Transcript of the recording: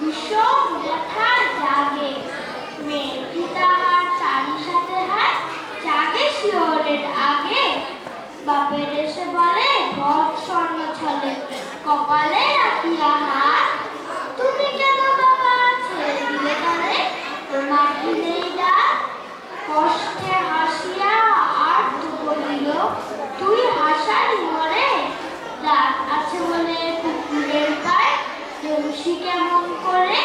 ভীষণ জাগে। সাথে জাগে আগে। বাপের এসে বলে ঘর স্বর্ণ ছলে কপালে তুই মরে আছে পায় কেমন করে